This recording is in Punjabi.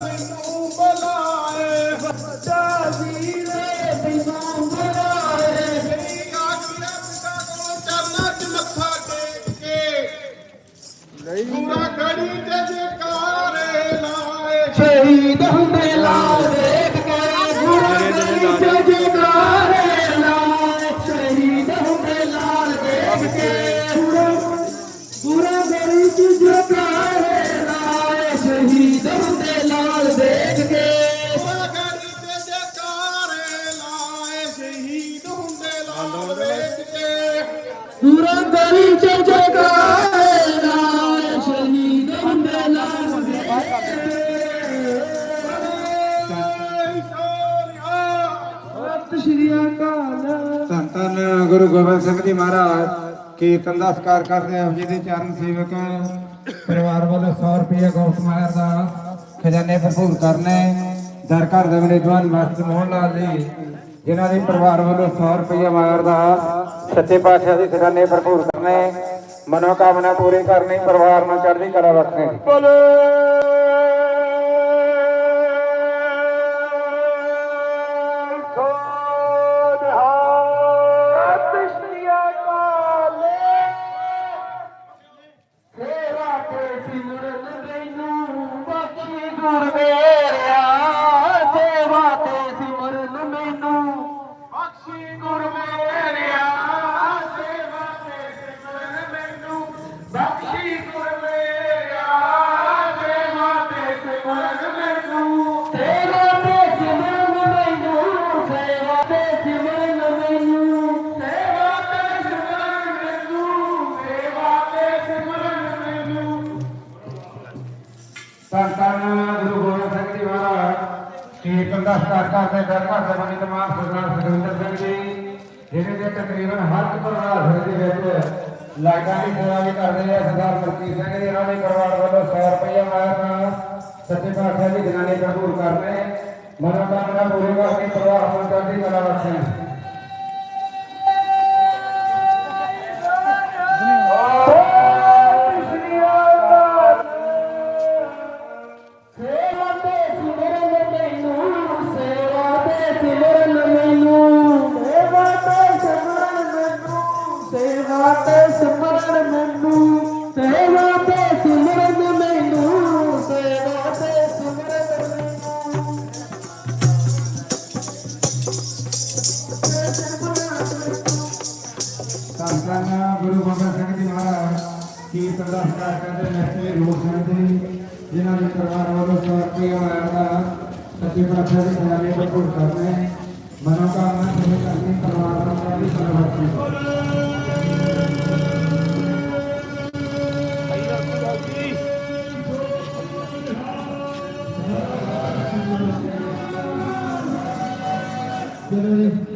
Bye. ਗੁਰੂ ਗਰੀ ਤੇ ਜਗਾਰੇ ਲਾਏ ਸ਼ਹੀਦ ਹੁੰਦੇ ਲਾਲ ਦੇਖ ਸਤਿ ਸ਼੍ਰੀ ਅਕਾਲ। ਧੰਨ ਧੰਨ ਗੁਰੂ ਗੋਬਿੰਦ ਸਿੰਘ ਜੀ ਮਹਾਰਾਜ ਕੀਰਤਨ ਦਾ ਸਤਿਕਾਰ ਕਰਦੇ ਆਪ ਜੀ ਦੇ ਚਰਨ ਸੇਵਕ ਪਰਿਵਾਰ ਵੱਲੋਂ 100 ਰੁਪਏ ਗੌਤ ਮਾਇਰ ਦਾ ਖਜ਼ਾਨੇ ਭਰਪੂਰ ਕਰਨੇ। ਦਰ ਘਰ ਦੇ ਮੋਹਨ ਲਾਲ ਜੀ। ਜਿਨ੍ਹਾਂ ਦੇ ਪਰਿਵਾਰ ਵੱਲੋਂ 100 ਰੁਪਏ ਮਾਇਰ ਦਾ ਸੱਚੇ ਪਾਤਸ਼ਾਹ ਦੇ ਖਜ਼ਾਨੇ ਭਰਪੂਰ ਕਰਨੇ ਮਨੋ ਕਾਮਨਾ ਪੂਰੀ ਕਰਨੀ ਪਰਿਵਾਰ ਨੂੰ ਚੜ੍ਹਦੀ ਕਲਾ ਬਖਸ਼ੇ ਸੇਵਾ ਤੇ ਧੰਨ ਗੁਰੂ ਗੋਬਿੰਦ ਸਿੰਘ ਜੀ ਮਹਾਰਾਜ। ਕੀਰਤਨ ਦਾ ਸਤਿਕਾਰ ਕਰਦੇ ਦਰ ਘਰ ਤਮਾਮ ਸਰਦਾਰ ਸੁਖਵਿੰਦਰ ਸਿੰਘ ਜੀ, ਜਿਹਨੇ ਦੇ ਤਕਰੀਬਨ ਹਰ ਇੱਕ ਪਰਿਵਾਰ ਘਰ ਦੇ ਵਿੱਚ ਲਾਈਟਾਂ ਦੀ ਸੇਵਾ ਵੀ ਕਰਦੇ ਆ। ਸਰਦਾਰ ਮਲਕੀਤ ਸਿੰਘ ਜੀ ਇਹਨਾਂ ਦੇ ਪਰਿਵਾਰ ਵੱਲੋਂ 100 ਰੁਪਏ ਮਾਇਆ ਨਾਲ ਸੱਚੇ ਪਾਤਸ਼ਾਹ ਦੀ ਜਨਾਨੀ ਭਰਪੂਰ ਕਰਨੇ ਮਨੋਕਾਮਨਾ ਪੂਰੀ ਕਰਕੇ ਪਰਿਵਾਰ ਨੂੰ ਚੜ੍ਹਦੀ ਕਲਾ ਬਖਸ਼ਣ ਦਾ ਸਤਿਕਾਰ ਕਰਦੇ ਨੈਸਲੇ ਰੋਡ ਸਿੰਘ ਜੀ ਜਿਨ੍ਹਾਂ ਦੇ ਪਰਿਵਾਰ ਵੱਲੋਂ 100 ਰੁਪਏ ਮਾਇਆ ਦਾ ਸੱਚੇ ਪਾਤਸ਼ਾਹ ਦੇ ਖਿਆਲੇ ਭਰਪੂਰ ਕਰਨੇ ਮਨੋਕਾਮਨਾ ਪੂਰੀ ਕਰਨੀ ਪਰਿਵਾਰ ਨੂੰ ਚੜ੍ਹਦੀ ਕਲਾ ਬਖਸ਼ੇ ਚਲੋ ਜੀ।